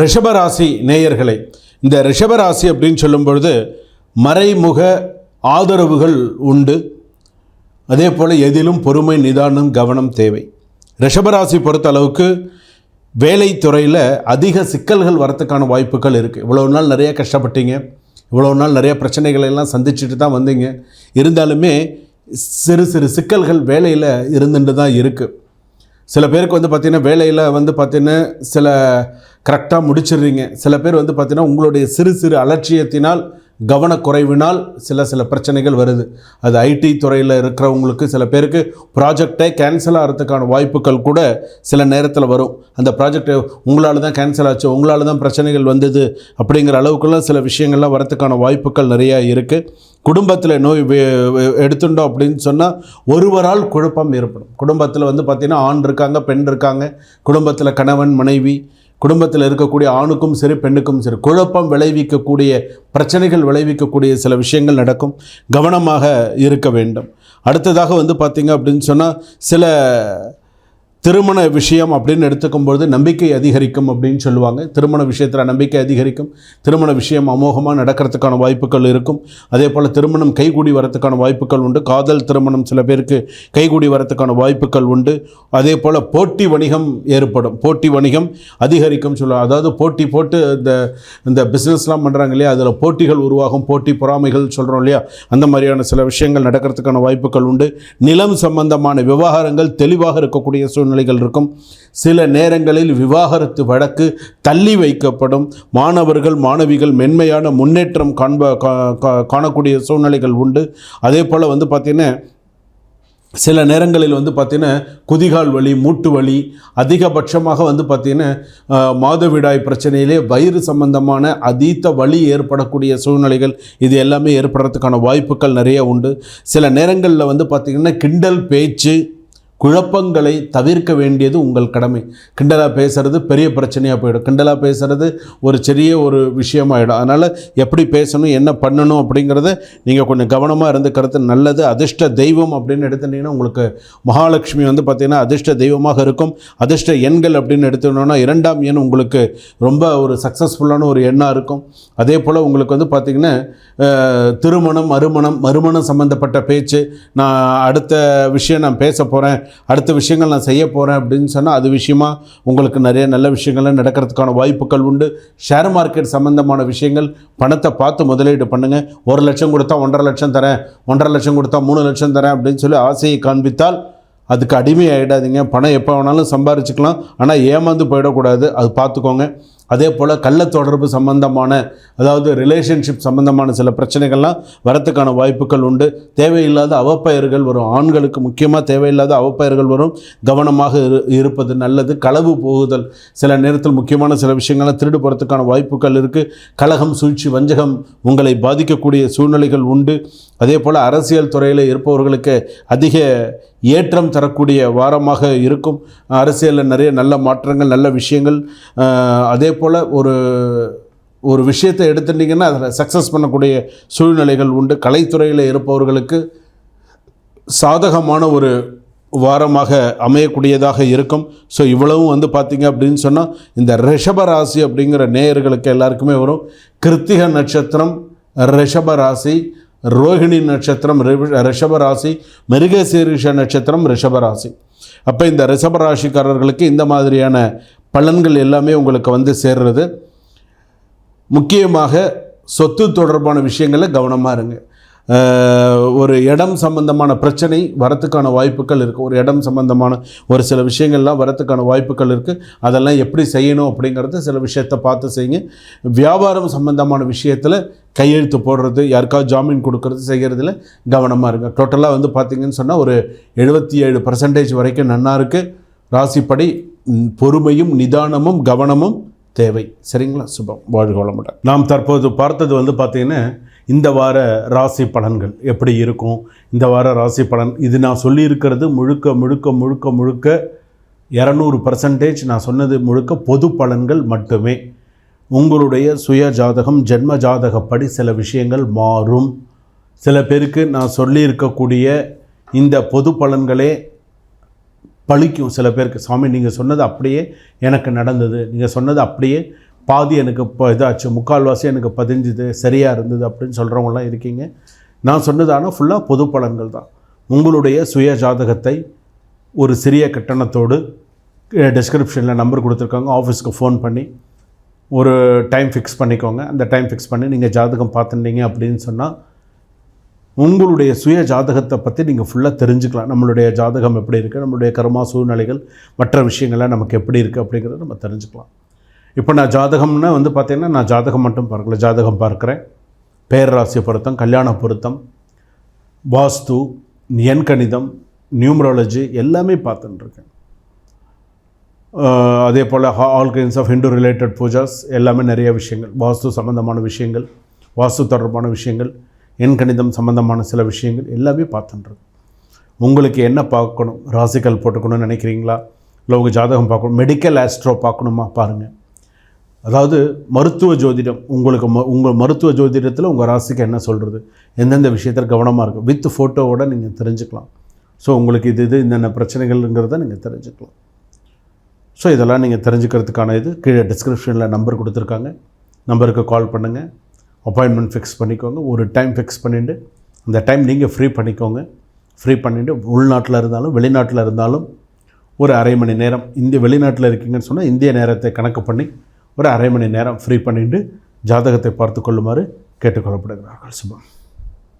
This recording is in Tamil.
ரிஷபராசி நேயர்களை இந்த ரிஷபராசி அப்படின்னு சொல்லும் பொழுது மறைமுக ஆதரவுகள் உண்டு. அதே போல் எதிலும் பொறுமை நிதானம் கவனம் தேவை. ரிஷபராசி பொறுத்த அளவுக்கு வேலைத்துறையில் அதிக சிக்கல்கள் வரத்துக்கான வாய்ப்புகள் இருக்குது இவ்வளோ நாள் நிறைய கஷ்டப்பட்டீங்க. இவ்வளோ நாள் நிறைய பிரச்சனைகளை எல்லாம் சந்திச்சுட்டு தான் வந்தீங்க. இருந்தாலுமே சிறு சிறு சிக்கல்கள் வேலையில் இருந்துட்டு தான் இருக்குது சில பேருக்கு வந்து பார்த்திங்கன்னா வேலையில் வந்து பார்த்திங்கன்னா சில கரெக்டாக முடிச்சிடுறீங்க. சில பேர் வந்து பார்த்திங்கன்னா உங்களுடைய சிறு சிறு அலட்சியத்தினால் கவனக்குறைவினால் சில சில பிரச்சனைகள் வருது. அது ஐடி துறையில் இருக்கிறவங்களுக்கு சில பேருக்கு ப்ராஜெக்டே கேன்சல் ஆகிறதுக்கான வாய்ப்புகள் கூட சில நேரத்தில் வரும். அந்த ப்ராஜெக்ட் உங்களால் தான் கேன்சல் ஆச்சு உங்களால் தான் பிரச்சனைகள் வந்தது அப்படிங்கிற அளவுக்குலாம் சில விஷயங்கள்லாம் வரத்துக்கான வாய்ப்புகள் நிறையா இருக்குது குடும்பத்தில் நோய் வே- எடுத்துட்டோம் அப்படின்னு சொன்னால் ஒருவரால் குழப்பம் ஏற்படும். குடும்பத்தில் வந்து பார்த்திங்கன்னா ஆண் இருக்காங்க பெண் இருக்காங்க. குடும்பத்தில் கணவன் மனைவி குடும்பத்தில் இருக்கக்கூடிய ஆணுக்கும் சரி பெண்ணுக்கும் சரி குழப்பம் விளைவிக்கக்கூடிய பிரச்சனைகள் விளைவிக்கக்கூடிய சில விஷயங்கள் நடக்கும். கவனமாக இருக்க வேண்டும். அடுத்ததாக வந்து பார்த்திங்க அப்படின்னு சொன்னால் சில திருமண விஷயம் அப்படின்னு எடுத்துக்கும்பொழுது நம்பிக்கை அதிகரிக்கும் அப்படின்னு சொல்லுவாங்க. திருமண விஷயத்தில் நம்பிக்கை அதிகரிக்கும். திருமண விஷயம் அமோகமாக நடக்கிறதுக்கான வாய்ப்புகள் இருக்கும். அதே போல் திருமணம் கைகூடி வரத்துக்கான வாய்ப்புகள் உண்டு. காதல் திருமணம் சில பேருக்கு கைகூடி வரத்துக்கான வாய்ப்புகள் உண்டு. அதே போல் போட்டி வணிகம் ஏற்படும். போட்டி வணிகம் அதிகரிக்கும் சொல்லுவாங்க அதாவது போட்டி போட்டு இந்த இந்த பிஸ்னஸ்லாம் பண்ணுறாங்க இல்லையா? அதில் போட்டிகள் உருவாகும். போட்டி பொறாமைகள் சொல்கிறோம் இல்லையா? அந்த மாதிரியான சில விஷயங்கள் நடக்கிறதுக்கான வாய்ப்புகள் உண்டு. நிலம் சம்பந்தமான விவகாரங்கள் தெளிவாக இருக்கக்கூடிய சூழ்நிலைகள் இருக்கும். சில நேரங்களில் விவாகரத்து வழக்கு தள்ளி வைக்கப்படும். மாணவர்கள் மாணவிகள் மென்மையான முன்னேற்றம் காண்ப கா- கா- காணக்கூடிய சூழ்நிலைகள் உண்டு. அதே போல் வந்து பார்த்திங்கன்னா சில நேரங்களில் வந்து பார்த்திங்கன்னா குதிகால் வலி மூட்டு வலி அதிகபட்சமாக வந்து பார்த்திங்கன்னா மாதவிடாய் பிரச்சனையிலே வயிறு சம்பந்தமான அதீத்த வலி ஏற்படக்கூடிய சூழ்நிலைகள் இது எல்லாமே ஏற்படுறதுக்கான வாய்ப்புகள் நிறைய உண்டு. சில நேரங்களில் வந்து பார்த்திங்கன்னா கிண்டல் பேச்சு குழப்பங்களை தவிர்க்க வேண்டியது உங்கள் கடமை. கிண்டலாக பேசுகிறது பெரிய பிரச்சனையாக போயிடும். கிண்டலாக பேசுறது ஒரு சிறிய ஒரு விஷயமாயிடும். அதனால் எப்படி பேசணும் என்ன பண்ணணும் அப்படிங்கிறத நீங்கள் கொஞ்சம் கவனமாக இருந்துக்கிறது நல்லது. அதிர்ஷ்ட தெய்வம் அப்படின்னு எடுத்துட்டிங்கன்னா உங்களுக்கு மகாலட்சுமி வந்து பார்த்திங்கன்னா அதிர்ஷ்ட தெய்வமாக இருக்கும். அதிர்ஷ்ட எண்கள் அப்படின்னு எடுத்துட்டோம்னா இரண்டாம் எண் உங்களுக்கு ரொம்ப ஒரு சக்ஸஸ்ஃபுல்லான ஒரு எண்ணாக இருக்கும். அதே போல் உங்களுக்கு வந்து பார்த்திங்கன்னா திருமணம் மறுமணம் மறுமணம் சம்மந்தப்பட்ட பேச்சு. நான் அடுத்த விஷயம் நான் பேச போகிறேன் அடுத்த விஷயங்கள் நான் செய்ய போகிறேன் அப்படின்னு சொன்னால் அது விஷயமா உங்களுக்கு நிறைய நல்ல விஷயங்கள்லாம் நடக்கிறதுக்கான வாய்ப்புகள் உண்டு. ஷேர் மார்க்கெட் சம்மந்தமான விஷயங்கள் பணத்தை பார்த்து முதலீடு பண்ணுங்கள் ஒரு லட்சம் கொடுத்தா ஒன்றரை லட்சம் தரேன் ஒன்றரை லட்சம் கொடுத்தா மூணு லட்சம் தரேன் அப்படின்னு சொல்லி ஆசையை காண்பித்தால் அதுக்கு அடிமை ஆகிடாதீங்க பணம் எப்போ வேணாலும் சம்பாரிச்சுக்கலாம். ஆனால் ஏமாந்து போயிடக்கூடாது. அது பார்த்துக்கோங்க. அதே போல் கள்ள தொடர்பு சம்பந்தமான அதாவது ரிலேஷன்ஷிப் சம்பந்தமான சில பிரச்சனைகள்லாம் வரத்துக்கான வாய்ப்புகள் உண்டு. தேவையில்லாத அவப்பெயர்கள் வரும். ஆண்களுக்கு முக்கியமாக தேவையில்லாத அவப்பெயர்கள் வரும். கவனமாக இரு இருப்பது நல்லது. களவு போகுதல் சில நேரத்தில் முக்கியமான சில விஷயங்கள்லாம் திருடு போகிறதுக்கான வாய்ப்புகள் இருக்குது கழகம் சூழ்ச்சி வஞ்சகம் உங்களை பாதிக்கக்கூடிய சூழ்நிலைகள் உண்டு. அதே போல் அரசியல் துறையில் இருப்பவர்களுக்கு அதிக ஏற்றம் தரக்கூடிய வாரமாக இருக்கும். அரசியலில் நிறைய நல்ல மாற்றங்கள் நல்ல விஷயங்கள் அதே போல் ஒரு ஒரு விஷயத்தை எடுத்துட்டிங்கன்னா அதில் சக்ஸஸ் பண்ணக்கூடிய சூழ்நிலைகள் உண்டு. கலைத்துறையில் இருப்பவர்களுக்கு சாதகமான ஒரு வாரமாக அமையக்கூடியதாக இருக்கும். ஸோ இவ்வளவும் வந்து பார்த்திங்க அப்படின்னு சொன்னால் இந்த ரிஷப ராசி அப்படிங்கிற நேயர்களுக்கு எல்லாருக்குமே வரும். கிருத்திக நட்சத்திரம் ரிஷப ராசி ரோஹிணி நட்சத்திரம் ரிஷபராசி ரிஷப ராசி மிருகசீரிஷ நட்சத்திரம் ரிஷப ராசி. அப்போ இந்த ரிஷப ராசிக்காரர்களுக்கு இந்த மாதிரியான பலன்கள் எல்லாமே உங்களுக்கு வந்து சேர்றது. முக்கியமாக சொத்து தொடர்பான விஷயங்களில் கவனமாக இருங்க. ஒரு இடம் சம்பந்தமான பிரச்சனை வரத்துக்கான வாய்ப்புகள் இருக்குது ஒரு இடம் சம்பந்தமான ஒரு சில விஷயங்கள்லாம் வரத்துக்கான வாய்ப்புகள் இருக்குது அதெல்லாம் எப்படி செய்யணும் அப்படிங்கிறது சில விஷயத்தை பார்த்து செய்யுங்க. வியாபாரம் சம்பந்தமான விஷயத்தில் கையெழுத்து போடுறது யாருக்காவது ஜாமீன் கொடுக்கறது செய்கிறதுல கவனமாக இருங்க. டோட்டலாக வந்து பார்த்திங்கன்னு சொன்னால் ஒரு எழுபத்தி ஏழு பர்சன்டேஜ் வரைக்கும் நன்னா இருக்குது ராசிப்படி பொறுமையும் நிதானமும் கவனமும் தேவை. சரிங்களா? சுபம். வாழ்க வளமுடன். நாம் தற்போது பார்த்தது வந்து பார்த்தீங்கன்னா இந்த வார ராசி பலன்கள் எப்படி இருக்கும்? இந்த வார ராசி பலன் இது நான் சொல்லியிருக்கிறது முழுக்க முழுக்க முழுக்க முழுக்க இரநூறு பர்சன்டேஜ் நான் சொன்னது முழுக்க பொது பலன்கள் மட்டுமே. உங்களுடைய சுய ஜாதகம் ஜென்ம ஜாதகப்படி சில விஷயங்கள் மாறும். சில பேருக்கு நான் சொல்லியிருக்கக்கூடிய இந்த பொது பலன்களே பழிக்கும். சில பேருக்கு சாமி நீங்கள் சொன்னது அப்படியே எனக்கு நடந்தது. நீங்கள் சொன்னது அப்படியே பாதி எனக்கு இப்போ இதாச்சு. முக்கால்வாசி எனக்கு பதிஞ்சுது. சரியாக இருந்தது அப்படின்னு சொல்கிறவங்களாம் இருக்கீங்க. நான் சொன்னதான? ஃபுல்லாக பொது பலன்கள் தான். உங்களுடைய சுய ஜாதகத்தை ஒரு சிறிய கட்டணத்தோடு டிஸ்கிரிப்ஷனில் நம்பர் கொடுத்துருக்காங்க. ஆஃபீஸ்க்கு ஃபோன் பண்ணி ஒரு டைம் ஃபிக்ஸ் பண்ணிக்கோங்க. அந்த டைம் ஃபிக்ஸ் பண்ணி நீங்கள் ஜாதகம் பார்த்துட்டீங்க அப்படின்னு சொன்னால் உங்களுடைய சுய ஜாதகத்தை பற்றி நீங்கள் ஃபுல்லாக தெரிஞ்சுக்கலாம். நம்மளுடைய ஜாதகம் எப்படி இருக்குது நம்மளுடைய கர்மா சூழ்நிலைகள் மற்ற விஷயங்கள்லாம் நமக்கு எப்படி இருக்குது அப்படிங்கிறத நம்ம தெரிஞ்சுக்கலாம். இப்போ நான் ஜாதகம்னா வந்து பார்த்தீங்கன்னா நான் ஜாதகம் மட்டும் பார்க்கல. ஜாதகம் பார்க்குறேன். பேரராசி பொருத்தம் கல்யாண பொருத்தம் வாஸ்து எண்கணிதம் நியூமராலஜி எல்லாமே பார்த்துட்டுருக்கேன். அதே போல் all kinds of Hindu related pujas எல்லாமே நிறைய விஷயங்கள். வாஸ்து சம்மந்தமான விஷயங்கள் வாஸ்து தொடர்பான விஷயங்கள் எண் கணிதம் சம்மந்தமான சில விஷயங்கள் எல்லாமே பார்த்துட்டுருக்கு உங்களுக்கு என்ன பார்க்கணும்? ராசிக்கல் போட்டுக்கணும்னு நினைக்கிறீங்களா? இல்லை உங்கள் ஜாதகம் பார்க்கணும்? மெடிக்கல் ஆஸ்ட்ரோ பார்க்கணுமா? பாருங்கள் அதாவது மருத்துவ ஜோதிடம் உங்களுக்கு ம உங்கள் மருத்துவ ஜோதிடத்தில் உங்கள் ராசிக்கு என்ன சொல்கிறது எந்தெந்த விஷயத்தில் கவனமாக இருக்கும் வித் ஃபோட்டோவோட நீங்கள் தெரிஞ்சுக்கலாம். ஸோ உங்களுக்கு இது இது என்னென்ன பிரச்சனைகள்ங்கிறத நீங்கள் தெரிஞ்சுக்கலாம். ஸோ இதெல்லாம் நீங்கள் தெரிஞ்சுக்கிறதுக்கான இது கீழே டிஸ்கிரிப்ஷனில் நம்பர் கொடுத்துருக்காங்க. நம்பருக்கு கால் பண்ணுங்கள் அப்பாயின்மெண்ட் ஃபிக்ஸ் பண்ணிக்கோங்க. ஒரு டைம் ஃபிக்ஸ் பண்ணிவிட்டு அந்த டைம் நீங்கள் ஃப்ரீ பண்ணிக்கோங்க. ஃப்ரீ பண்ணிவிட்டு உள்நாட்டில் இருந்தாலும் வெளிநாட்டில் இருந்தாலும் ஒரு அரை மணி நேரம் இந்திய வெளிநாட்டில் இருக்கீங்கன்னு சொன்னால் இந்திய நேரத்தை கணக்கு பண்ணி ஒரு அரை மணி நேரம் ஃப்ரீ பண்ணிட்டு ஜாதகத்தை பார்த்து கொள்ளுமாறு கேட்டுக்கொள்ளப்படுகிறார்கள். சுபம்.